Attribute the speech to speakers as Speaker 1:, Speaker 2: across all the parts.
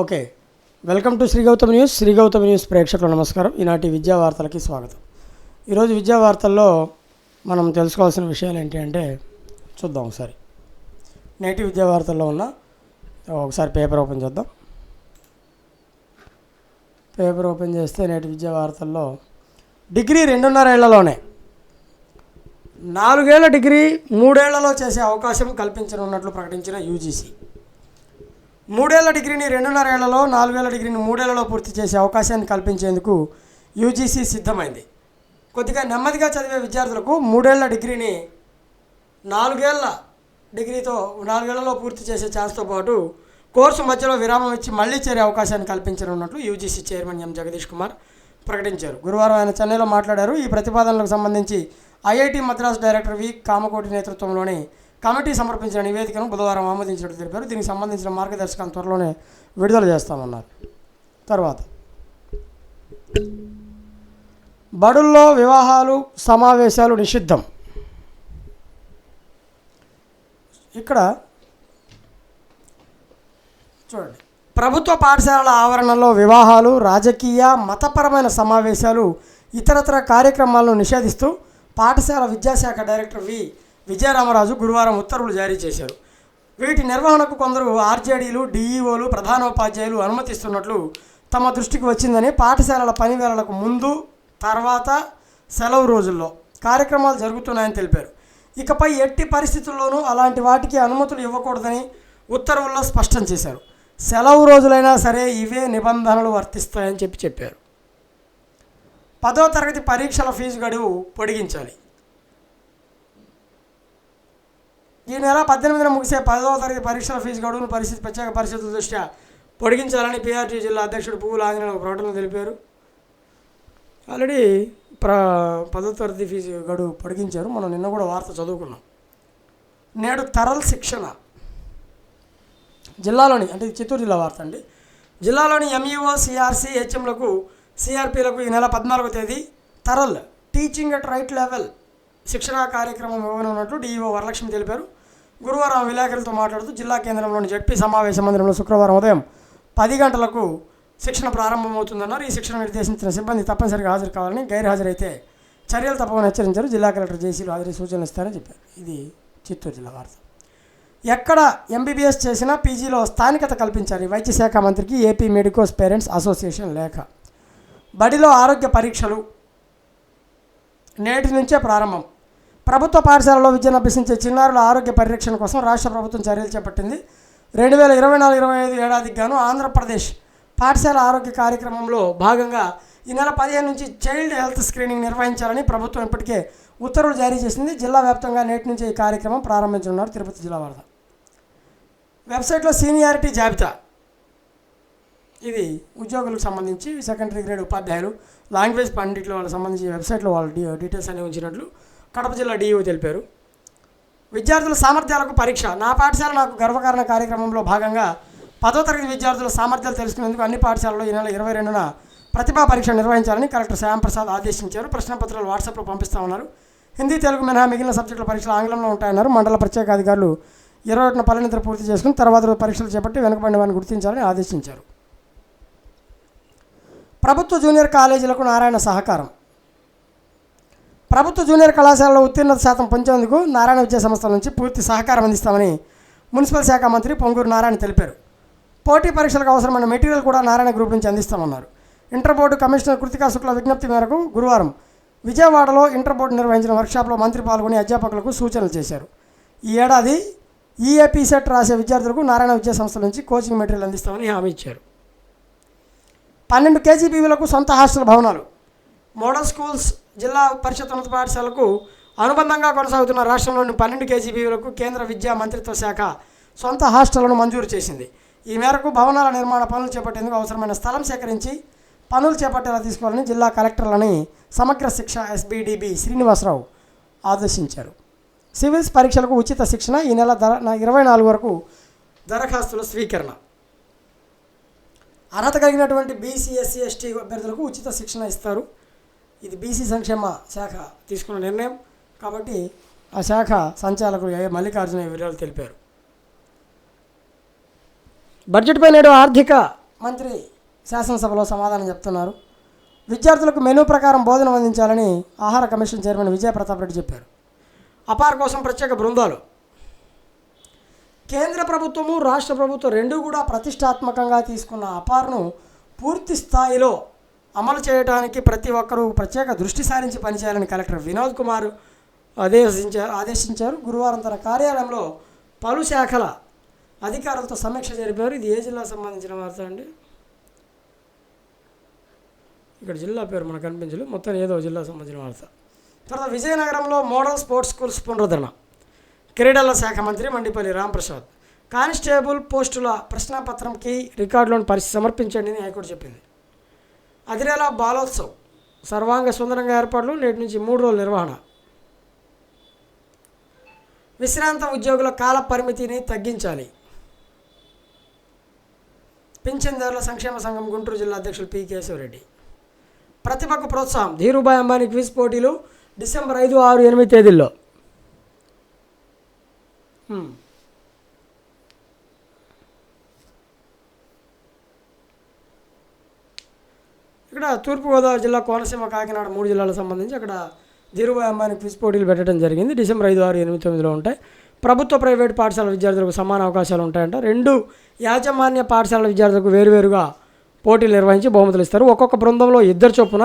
Speaker 1: Okay. Welcome to Sri Gautam news. Sri Gautam news ప్రేక్షకులు నమస్కారం. ఈనాటి విద్యా వార్తలకి స్వాగతం. ఈరోజు విద్యా వార్తల్లో మనం తెలుసుకోవాల్సిన విషయాలు ఏంటి అంటే చూద్దాం ఒకసారి. నేటి విద్యా వార్తల్లో ఉన్న ఒకసారి పేపర్ ఓపెన్ చేద్దాం. పేపర్ ఓపెన్ చేస్తే నేటి విద్యా వార్తల్లో డిగ్రీ రెండున్నర ఏళ్ళలోనే నాలుగేళ్ళ డిగ్రీ మూడేళ్ళలో చేసే అవకాశం కల్పించనున్నట్లు ప్రకటించిన యూజీసీ. మూడేళ్ళ డిగ్రీని రెండున్నర ఏళ్ళలో నాలుగేళ్ళ డిగ్రీని మూడేళ్ళలో పూర్తి చేసే అవకాశాన్ని కల్పించేందుకు యూజీసీ సిద్ధమైంది. కొద్దిగా నెమ్మదిగా చదివే విద్యార్థులకు మూడేళ్ళ డిగ్రీని నాలుగేళ్ళ డిగ్రీతో నాలుగేళ్ళలో పూర్తి చేసే ఛాన్స్తో పాటు కోర్సు మధ్యలో విరామం ఇచ్చి మళ్ళీ చేరే అవకాశాన్ని కల్పించనున్నట్లు UGC chairman M Jagadish Kumar ప్రకటించారు. గురువారం ఆయన చెన్నైలో మాట్లాడారు. ఈ ప్రతిపాదనలకు సంబంధించి IIT Madras director V Kamakoti నేతృత్వంలోని కమిటీ సమర్పించిన నివేదికను బుధవారం ఆమోదించినట్టు తెలిపారు. దీనికి సంబంధించిన మార్గదర్శకాలను త్వరలోనే విడుదల చేస్తామన్నారు. తర్వాత బడుల్లో వివాహాలు సమావేశాలు నిషిద్ధం. ఇక్కడ చూడండి. ప్రభుత్వ పాఠశాలల ఆవరణలో వివాహాలు రాజకీయ మతపరమైన సమావేశాలు ఇతరతర కార్యక్రమాలను నిషేధిస్తూ పాఠశాల విద్యాశాఖ డైరెక్టర్ వి. విజయరామరాజు గురువారం ఉత్తర్వులు జారీ చేశారు. వీటి నిర్వహణకు కొందరు ఆర్జేడీలు డిఈఓలు ప్రధానోపాధ్యాయులు అనుమతిస్తున్నట్లు తమ దృష్టికి వచ్చిందని పాఠశాలల పనివేళలకు ముందు తర్వాత సెలవు రోజుల్లో కార్యక్రమాలు జరుగుతున్నాయని తెలిపారు. ఇకపై ఎట్టి పరిస్థితుల్లోనూ అలాంటి వాటికి అనుమతులు ఇవ్వకూడదని ఉత్తర్వుల్లో స్పష్టం చేశారు. సెలవు రోజులైనా సరే ఇవే నిబంధనలు వర్తిస్తాయని చెప్పి చెప్పారు. పదో తరగతి పరీక్షల ఫీజు గడువు పొడిగించాలి. ఈ నెల పద్దెనిమిదిన ముగిసే పదవ తరగతి పరీక్షల ఫీజు గడువును పరిస్థితి ప్రత్యేక పరిస్థితుల దృష్ట్యా పొడిగించాలని పీఆర్టీ జిల్లా అధ్యక్షుడు పువ్వుల ఆంజనేయులు ఒక ప్రకటనలో తెలిపారు. ఆల్రెడీ ప్ర పదో తరగతి ఫీజు గడువు పొడిగించారు. మనం నిన్న కూడా వార్త చదువుకున్నాం. నేడు తరల్ శిక్షణ. జిల్లాలోని అంటే చిత్తూరు జిల్లా వార్త అండి. జిల్లాలోని ఎంఈఓ సిఆర్సి హెచ్ఎంలకు సిఆర్పీలకు ఈ నెల పద్నాలుగో తేదీ TaRL teaching at right level శిక్షణా కార్యక్రమం ఇవ్వనున్నట్లు డీఈఓ వరలక్ష్మి తెలిపారు. గురువారం విలేకరులతో మాట్లాడుతూ జిల్లా కేంద్రంలోని జడ్పీ సమావేశ మందిరంలో శుక్రవారం ఉదయం పది గంటలకు శిక్షణ ప్రారంభమవుతుందన్నారు. ఈ శిక్షణ నిర్దేశించిన సిబ్బంది తప్పనిసరిగా హాజరు కావాలని గైర్హాజరైతే చర్యలు తప్పవని హెచ్చరించారు. జిల్లా కలెక్టర్ జేసీలు హాజరు సూచనలు ఇస్తారని చెప్పారు. ఇది చిత్తూరు జిల్లా వార్త. ఎక్కడ ఎంబీబీఎస్ చేసినా పీజీలో స్థానికత కల్పించాలి. వైద్య శాఖ మంత్రికి ఏపీ మెడికోస్ పేరెంట్స్ అసోసియేషన్ లేఖ. బడిలో ఆరోగ్య పరీక్షలు నేటి నుంచే ప్రారంభం. ప్రభుత్వ పాఠశాలలో విద్యను అభ్యసించే చిన్నారుల ఆరోగ్య పరిరక్షణ కోసం రాష్ట్ర ప్రభుత్వం చర్యలు చేపట్టింది. రెండు వేల ఇరవై నాలుగు ఇరవై ఐదు ఏడాదికి గాను ఆంధ్రప్రదేశ్ పాఠశాల ఆరోగ్య కార్యక్రమంలో భాగంగా ఈ నెల పదిహేను నుంచి చైల్డ్ హెల్త్ స్క్రీనింగ్ నిర్వహించాలని ప్రభుత్వం ఇప్పటికే ఉత్తర్వులు జారీ చేసింది. జిల్లా వ్యాప్తంగా నేటి నుంచి ఈ కార్యక్రమం ప్రారంభించనున్నారు తిరుపతి జిల్లా వార్త వెబ్సైట్లో సీనియారిటీ జాబితా. ఇది ఉద్యోగులకు సంబంధించి సెకండరీ గ్రేడ్ ఉపాధ్యాయులు లాంగ్వేజ్ పండిట్ల వాళ్ళకి సంబంధించి వెబ్సైట్లో వాళ్ళ డీటెయిల్స్ అనేవి ఉంచినట్లు కడప జిల్లా డిఈఓ తెలిపారు. విద్యార్థుల సామర్థ్యాలకు పరీక్ష. నా పాఠశాల నాకు గర్వకారణ కార్యక్రమంలో భాగంగా పదో తరగతి విద్యార్థుల సామర్థ్యాలు తెలుసుకునేందుకు అన్ని పాఠశాలలో ఈ నెల ఇరవై రెండున ప్రతిభా పరీక్ష నిర్వహించాలని కలెక్టర్ శ్యాంప్రసాద్ ఆదేశించారు. ప్రశ్నపత్రాలు వాట్సాప్లో పంపిస్తామన్నారు హిందీ తెలుగు మినహా మిగిలిన సబ్జెక్టుల పరీక్షలు ఆంగ్లంలో ఉంటాయన్నారు. మండల ప్రత్యేక అధికారులు ఇరవై ఒకటిన పల్లెనిద్ర పూర్తి చేసుకుని తర్వాత పరీక్షలు చేపట్టి వెనుకబడిన వారిని గుర్తించాలని ఆదేశించారు. ప్రభుత్వ జూనియర్ కాలేజీలకు నారాయణ సహకారం. ప్రభుత్వ జూనియర్ కళాశాలలో ఉత్తీర్ణత శాతం పెంచేందుకు నారాయణ విద్యా సంస్థల నుంచి పూర్తి సహకారం అందిస్తామని మున్సిపల్ శాఖ మంత్రి పొంగూరు నారాయణ తెలిపారు. పోటీ పరీక్షలకు అవసరమైన మెటీరియల్ కూడా నారాయణ గ్రూప్ నుంచి అందిస్తామన్నారు. Inter board commissioner Krithika Shukla విజ్ఞప్తి మేరకు గురువారం విజయవాడలో ఇంటర్ బోర్డు నిర్వహించిన వర్క్షాప్లో మంత్రి పాల్గొని అధ్యాపకులకు సూచనలు చేశారు. ఈ ఏడాది ఈఏపీ సెట్ రాసే విద్యార్థులకు నారాయణ విద్యా సంస్థల నుంచి కోచింగ్ మెటీరియల్ అందిస్తామని హామీ ఇచ్చారు. పన్నెండు కేజీబీవీలకు సొంత హాస్టల్ భవనాలు మోడల్ స్కూల్స్ జిల్లా పరిషత్ ఉన్నత పాఠశాలకు అనుబంధంగా కొనసాగుతున్న రాష్ట్రంలోని పన్నెండు కేజీబీలకు కేంద్ర విద్యా మంత్రిత్వ శాఖ సొంత హాస్టళ్ళను మంజూరు చేసింది. ఈ మేరకు భవనాల నిర్మాణ పనులు చేపట్టేందుకు అవసరమైన స్థలం సేకరించి పనులు చేపట్టేలా తీసుకోవాలని జిల్లా కలెక్టర్లని సమగ్ర శిక్ష ఎస్బీడిబి శ్రీనివాసరావు ఆదేశించారు. సివిల్స్ పరీక్షలకు ఉచిత శిక్షణ ఈ నెల ధర ఇరవై నాలుగు వరకు దరఖాస్తుల స్వీకరణ. అర్హత కలిగినటువంటి బీసీ ఎస్సీ ఎస్టీ అభ్యర్థులకు ఉచిత శిక్షణ ఇస్తారు. ఇది బీసీ సంక్షేమ శాఖ తీసుకున్న నిర్ణయం కాబట్టి ఆ శాఖ సంచాలకులు ఏ మల్లికార్జున వివరాలు తెలిపారు. బడ్జెట్పై నేడు ఆర్థిక మంత్రి శాసనసభలో సమాధానం చెప్తున్నారు. విద్యార్థులకు మెనూ ప్రకారం బోధన అందించాలని ఆహార కమిషన్ చైర్మన్ విజయప్రతాప్ రెడ్డి చెప్పారు. అపార్ కోసం ప్రత్యేక బృందాలు. కేంద్ర ప్రభుత్వము రాష్ట్ర ప్రభుత్వం రెండూ కూడా ప్రతిష్టాత్మకంగా తీసుకున్న అపార్ను పూర్తి స్థాయిలో అమలు చేయడానికి ప్రతి ఒక్కరూ ప్రత్యేక దృష్టి సారించి పనిచేయాలని కలెక్టర్ వినోద్ కుమార్ ఆదేశించారు ఆదేశించారు. గురువారం తన కార్యాలయంలో పలు శాఖల అధికారులతో సమీక్ష జరిపారు. ఇది ఏ జిల్లా సంబంధించిన వార్త అండి? ఇక్కడ జిల్లా పేరు మనకు కనిపించలేదు. మొత్తం ఏదో జిల్లా సంబంధించిన వార్త. తర్వాత విజయనగరంలో మోడల్ స్పోర్ట్స్ స్కూల్స్ పునరుద్ధరణ. క్రీడల శాఖ మంత్రి మండిపల్లి రాంప్రసాద్. కానిస్టేబుల్ పోస్టుల ప్రశ్నాపత్రంకి రికార్డులను పరిస్థితి సమర్పించండి అని హైకోర్టు చెప్పింది. అదిరేలా బాలోత్సవం. సర్వాంగ సుందరంగా ఏర్పాట్లు నేటి నుంచి మూడు రోజుల నిర్వహణ. విశ్రాంత ఉద్యోగుల కాల పరిమితిని తగ్గించాలి. పింఛన్దారుల సంక్షేమ సంఘం గుంటూరు జిల్లా అధ్యక్షులు పి కేశవరెడ్డి. ప్రతిభకు ప్రోత్సాహం. ధీరుభాయ్ అంబానీ క్విజ్ పోటీలు డిసెంబర్ ఐదు ఆరు ఎనిమిది తేదీల్లో. ఇక్కడ తూర్పుగోదావరి జిల్లా కోనసీమ కాకినాడ మూడు జిల్లాలకు సంబంధించి అక్కడ ధీరుభాయ్ అంబానీ క్విజ్ పోటీలు పెట్టడం జరిగింది. డిసెంబర్ ఐదు ఆరు ఎనిమిది తొమ్మిదిలో ఉంటాయి. ప్రభుత్వ ప్రైవేట్ పాఠశాల విద్యార్థులకు సమాన అవకాశాలు ఉంటాయంట. రెండు యాజమాన్య పాఠశాల విద్యార్థులకు వేరువేరుగా పోటీలు నిర్వహించి బహుమతులు ఇస్తారు. ఒక్కొక్క బృందంలో ఇద్దరు చొప్పున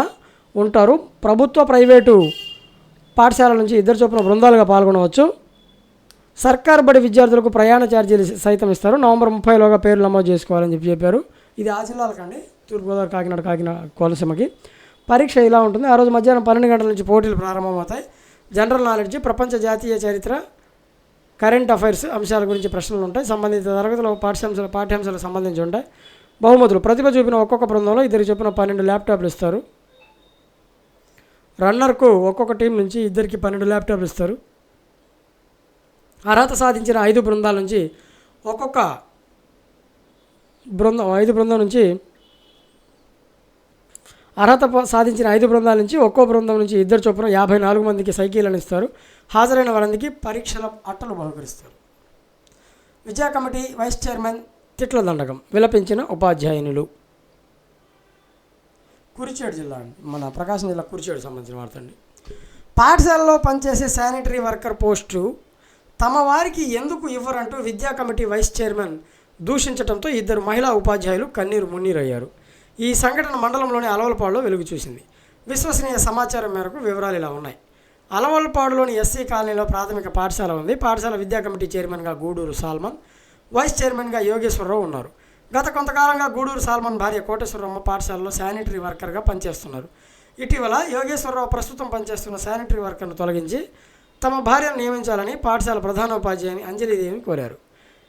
Speaker 1: ఉంటారు. ప్రభుత్వ ప్రైవేటు పాఠశాల నుంచి ఇద్దరు చొప్పున బృందాలుగా పాల్గొనవచ్చు. సర్కార్ బడి విద్యార్థులకు ప్రయాణ ఛార్జీలు సైతం ఇస్తారు. నవంబర్ ముప్పైలోగా పేర్లు నమోదు చేసుకోవాలని చెప్పి చెప్పారు. ఇది ఆ జిల్లాలకండి తూర్పుగోదావరి కాకినాడ కాకినాడ కోనసీమకి. పరీక్ష ఇలా ఉంటుంది. ఆ రోజు మధ్యాహ్నం పన్నెండు గంటల నుంచి పోటీలు ప్రారంభమవుతాయి. జనరల్ నాలెడ్జ్ ప్రపంచ జాతీయ చరిత్ర కరెంట్ అఫైర్స్ అంశాల గురించి ప్రశ్నలు ఉంటాయి. సంబంధిత తరగతిలో పాఠ్యాంశాలు పాఠ్యాంశాలకు సంబంధించి ఉంటాయి. బహుమతులు. ప్రతిభ చూపిన ఒక్కొక్క బృందంలో ఇద్దరు చూపిన పన్నెండు ల్యాప్టాప్లు ఇస్తారు. రన్నర్కు ఒక్కొక్క టీం నుంచి ఇద్దరికి పన్నెండు ల్యాప్టాప్లు ఇస్తారు. అర్హత సాధించిన ఐదు బృందాల నుంచి ఒక్కొక్క బృందం ఐదు బృందం నుంచి అర్హత సాధించిన ఐదు బృందాల నుంచి ఒక్కో బృందం నుంచి ఇద్దరు చొప్పున యాభై నాలుగు మందికి సైకిళ్ళను ఇస్తారు. హాజరైన వారందరికీ పరీక్షల అట్టలు బహుకరిస్తారు. విద్యా కమిటీ వైస్ చైర్మన్ తిట్ల దండకం విలపించిన ఉపాధ్యాయునులు కురిచేడు జిల్లా అండి. మన ప్రకాశం జిల్లా కురిచేడు సంబంధించిన వార్త అండి. పాఠశాలలో పనిచేసే శానిటరీ వర్కర్ పోస్టు తమ వారికి ఎందుకు ఇవ్వరంటూ విద్యా కమిటీ వైస్ చైర్మన్ దూషించడంతో ఇద్దరు మహిళా ఉపాధ్యాయులు కన్నీరు మున్నీరయ్యారు. ఈ సంఘటన మండలంలోని అలవలపాడులో వెలుగు చూసింది. విశ్వసనీయ సమాచారం మేరకు వివరాలు ఇలా ఉన్నాయి. అలవలపాడులోని ఎస్సీ కాలనీలో ప్రాథమిక పాఠశాల ఉంది. పాఠశాల విద్యా కమిటీ చైర్మన్గా గూడూరు సాల్మన్ వైస్ చైర్మన్గా యోగేశ్వరరావు ఉన్నారు. గత కొంతకాలంగా గూడూరు సాల్మన్ భార్య కోటేశ్వరమ్మ పాఠశాలలో శానిటరీ వర్కర్గా పనిచేస్తున్నారు. ఇటీవల యోగేశ్వరరావు ప్రస్తుతం పనిచేస్తున్న శానిటరీ వర్కర్ను తొలగించి తమ భార్యను నియమించాలని పాఠశాల ప్రధానోపాధ్యాయుని అంజలిదేవిని కోరారు.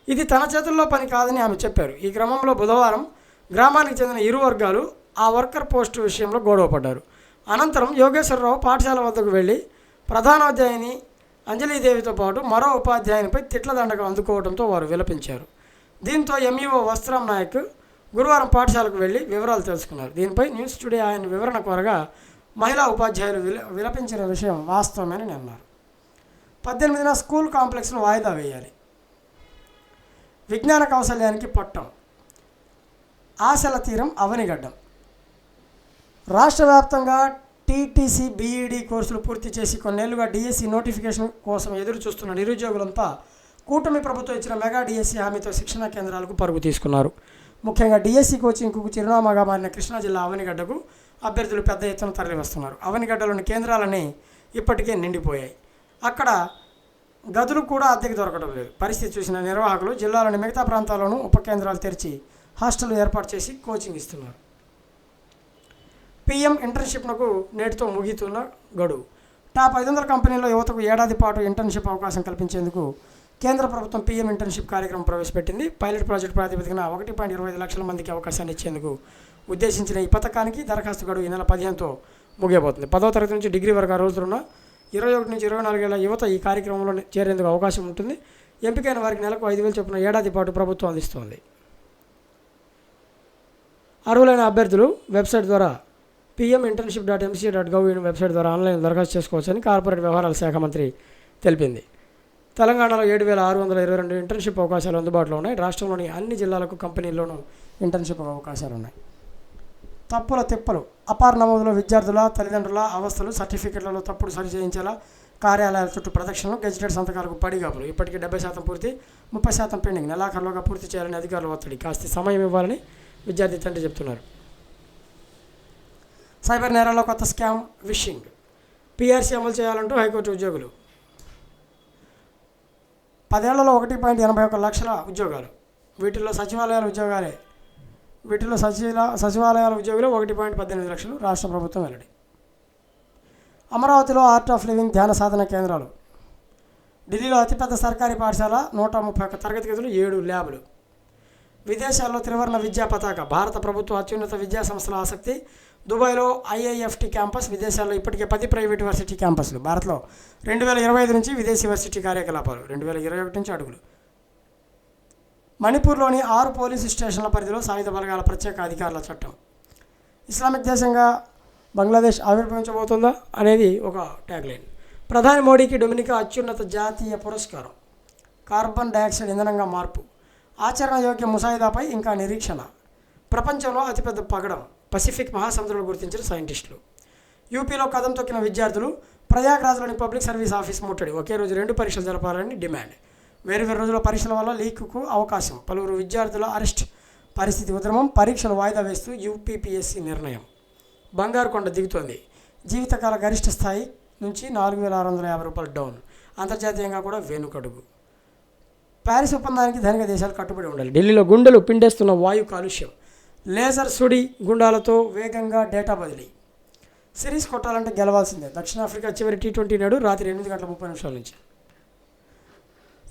Speaker 1: ఇది తన చేతుల్లో పని కాదని ఆమె చెప్పారు. ఈ క్రమంలో బుధవారం గ్రామానికి చెందిన ఇరు వర్గాలు ఆ వర్కర్ పోస్టు విషయంలో గొడవ పడ్డారు అనంతరం యోగేశ్వరరావు పాఠశాల వద్దకు వెళ్ళి ప్రధానోధ్యాయుని అంజలీదేవితో పాటు మరో ఉపాధ్యాయునిపై తిట్ల దండకం అందుకోవడంతో వారు విలపించారు. దీంతో ఎంఈఓ వస్త్రం నాయక్ గురువారం పాఠశాలకు వెళ్ళి వివరాలు తెలుసుకున్నారు. దీనిపై న్యూస్ టుడే ఆయన వివరణ కోరగా మహిళా ఉపాధ్యాయులు విల విలపించిన విషయం వాస్తవమని అన్నారు. పద్దెనిమిదిన స్కూల్ కాంప్లెక్స్ను వాయిదా వేయాలి. విజ్ఞాన కౌశల్యానికి పట్టం. ఆశల తీరం అవనిగడ్డం. రాష్ట్ర వ్యాప్తంగా టీటీసీ బీఈడీ కోర్సులు పూర్తి చేసి కొన్నేళ్ళుగా డిఎస్సి నోటిఫికేషన్ కోసం ఎదురు చూస్తున్న నిరుద్యోగులంతా కూటమి ప్రభుత్వం ఇచ్చిన మెగా డిఎస్సి హామీతో శిక్షణా కేంద్రాలకు పరుగు తీసుకున్నారు. ముఖ్యంగా డిఎస్సి కోచింగ్కు చిరునామాగా మారిన కృష్ణా జిల్లా అవనిగడ్డకు అభ్యర్థులు పెద్ద ఎత్తున తరలివస్తున్నారు. అవనిగడ్డలోని కేంద్రాలన్నీ ఇప్పటికే నిండిపోయాయి. అక్కడ గదులు కూడా అద్దెకి దొరకడం లేదు. పరిస్థితి చూసిన నిర్వాహకులు జిల్లాలోని మిగతా ప్రాంతాల్లోనూ ఉప కేంద్రాలు తెరిచి హాస్టల్ ఏర్పాటు చేసి కోచింగ్ ఇస్తున్నారు. పిఎం ఇంటర్న్షిప్నకు నేటితో ముగితున్న గడువు. టాప్ ఐదు వందల కంపెనీల్లో యువతకు ఏడాది పాటు ఇంటర్న్షిప్ అవకాశం కల్పించేందుకు కేంద్ర ప్రభుత్వం పీఎం ఇంటర్న్షిప్ కార్యక్రమం ప్రవేశపెట్టింది. పైలట్ ప్రాజెక్ట్ ప్రాతిపదికన ఒకటి పాయింట్ ఇరవై ఐదు లక్షల మందికి అవకాశాన్ని ఇచ్చేందుకు ఉద్దేశించిన ఈ పథకానికి దరఖాస్తు గడువు ఈ నెల పదిహేనుతో ముగియబోతుంది. పదో తరగతి నుంచి డిగ్రీ వరకు అర్హులున్న ఇరవై ఒకటి నుంచి ఇరవై నాలుగేళ్ళ యువత ఈ కార్యక్రమంలో చేరేందుకు అవకాశం ఉంటుంది. ఎంపికైన వారికి నెలకు ఐదు వేలు చొప్పున ఏడాది పాటు ప్రభుత్వం అందిస్తోంది. అర్హులైన అభ్యర్థులు వెబ్సైట్ ద్వారా PM internship dot MC dot gov website ద్వారా ఆన్లైన్ దరఖాస్తు చేసుకోవచ్చని కార్పొరేట్ వ్యవహారాల శాఖ మంత్రి తెలిపింది. తెలంగాణలో ఏడు వేల ఆరు వందల ఇరవై రెండు ఇంటర్న్షిప్ అవకాశాలు అందుబాటులో ఉన్నాయి. రాష్ట్రంలోని అన్ని జిల్లాలకు కంపెనీల్లోనూ ఇంటర్న్షిప్ అవకాశాలు ఉన్నాయి. తప్పుల తిప్పలు అపార నమోదులో విద్యార్థుల తల్లిదండ్రుల అవస్థలు సర్టిఫికెట్లలో తప్పుడు సరి చేయించేలా కార్యాలయాల చుట్టూ ప్రదక్షిణలు గెజిటెడ్ సంతకాలకు పడిగాపులు. ఇప్పటికీ డెబ్బై శాతం పూర్తి ముప్పై శాతం పెండింగ్. నెలాఖరులోగా పూర్తి చేయాలని అధికారులు ఒత్తిడి. కాస్త సమయం ఇవ్వాలని విద్యార్థి తండ్రి చెప్తున్నారు. సైబర్ నేరాల్లో కొత్త స్కామ్ విషింగ్. పీఆర్సీ అమలు చేయాలంటూ హైకోర్టు ఉద్యోగులు. పదేళ్ళలో ఒకటి పాయింట్ ఎనభై ఒక లక్షల ఉద్యోగాలు. వీటిల్లో సచివాలయాల ఉద్యోగాలే. వీటిలో సచివాల సచివాలయాల ఉద్యోగులు ఒకటి పాయింట్ పద్దెనిమిది లక్షలు రాష్ట్ర ప్రభుత్వం వెల్లడి. అమరావతిలో ఆర్ట్ ఆఫ్ లివింగ్ ధ్యాన సాధన కేంద్రాలు. ఢిల్లీలో అతిపెద్ద సర్కారీ పాఠశాల నూట ముప్పై ఒక్క తరగతి గదులు ఏడు ల్యాబులు. విదేశాల్లో త్రివర్ణ విద్యా పతాక. భారత ప్రభుత్వ అత్యున్నత విద్యా సంస్థల ఆసక్తి దుబాయ్లో ఐఐఎఫ్టి క్యాంపస్ విదేశాల్లో ఇప్పటికే పది ప్రైవేట్ వర్సిటీ క్యాంపస్లు. భారత్లో రెండు వేల ఇరవై ఐదు నుంచి విదేశీ వర్సిటీ కార్యకలాపాలు. రెండు వేల ఇరవై ఒకటి నుంచి అడుగులు. మణిపూర్లోని ఆరు పోలీసు స్టేషన్ల పరిధిలో సాయుధ బలగాల ప్రత్యేక అధికారుల చట్టం. ఇస్లామిక్ దేశంగా బంగ్లాదేశ్ ఆవిర్భవించబోతుందా అనేది ఒక ట్యాగ్లైన్. ప్రధాని మోడీకి డొమినికా అత్యున్నత జాతీయ పురస్కారం. కార్బన్ డయాక్సైడ్ ఇంధనంగా మార్పు. ఆచరణ యోగ్య ముసాయిదాపై ఇంకా నిరీక్షణ. ప్రపంచంలో అతిపెద్ద పగడం పసిఫిక్ మహాసముద్రంలో గుర్తించిన సైంటిస్టులు. యూపీలో కథం తొక్కిన విద్యార్థులు ప్రయాగ్రాజ్లోని పబ్లిక్ సర్వీస్ ఆఫీస్ ముట్టడి. ఒకే రోజు రెండు పరీక్షలు జరపాలని డిమాండ్. వేరు వేరు రోజుల పరీక్షల వల్ల లీక్కు అవకాశం. పలువురు విద్యార్థుల అరెస్ట్. పరిస్థితి ఉద్రమం. పరీక్షలు వాయిదా వేస్తూ యూపీపీఎస్సీ నిర్ణయం. బంగారు కొండ దిగుతోంది. జీవితకాల గరిష్ట స్థాయి నుంచి నాలుగు వేల ఆరు వందల యాభై రూపాయలు డౌన్. అంతర్జాతీయంగా కూడా వెనుకడుగు. ప్యారిస్ ఒప్పందానికి ధనిక దేశాలు కట్టుబడి ఉండాలి. ఢిల్లీలో గుండెలు పిండేస్తున్న వాయు కాలుష్యం. లేజర్ సుడి గుండాలతో వేగంగా డేటా బదిలీ. సిరీస్ కొట్టాలంటే గెలవాల్సిందే. దక్షిణాఫ్రికా చివరి టీ ట్వంటీ నాడు రాత్రి ఎనిమిది గంటల ముప్పై నిమిషాల నుంచి.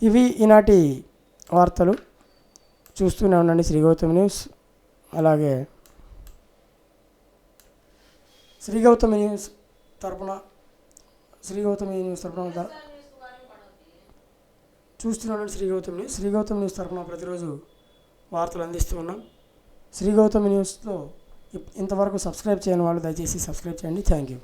Speaker 1: ఇవి ఈనాటి వార్తలు. చూస్తూనే ఉండండి శ్రీ గౌతమ్ న్యూస్. అలాగే శ్రీ గౌతమి న్యూస్ తరపున శ్రీ గౌతమి న్యూస్ తరపున చూస్తున్నాను శ్రీ గౌతమ్ న్యూస్ శ్రీ గౌతమ్ న్యూస్ తరఫున ప్రతిరోజు వార్తలు అందిస్తూ ఉన్నాం. శ్రీ గౌతమ్ న్యూస్లో ఇప్- ఇంతవరకు సబ్స్క్రైబ్ చేయని వాళ్ళు దయచేసి సబ్స్క్రైబ్ చేయండి. Thank you.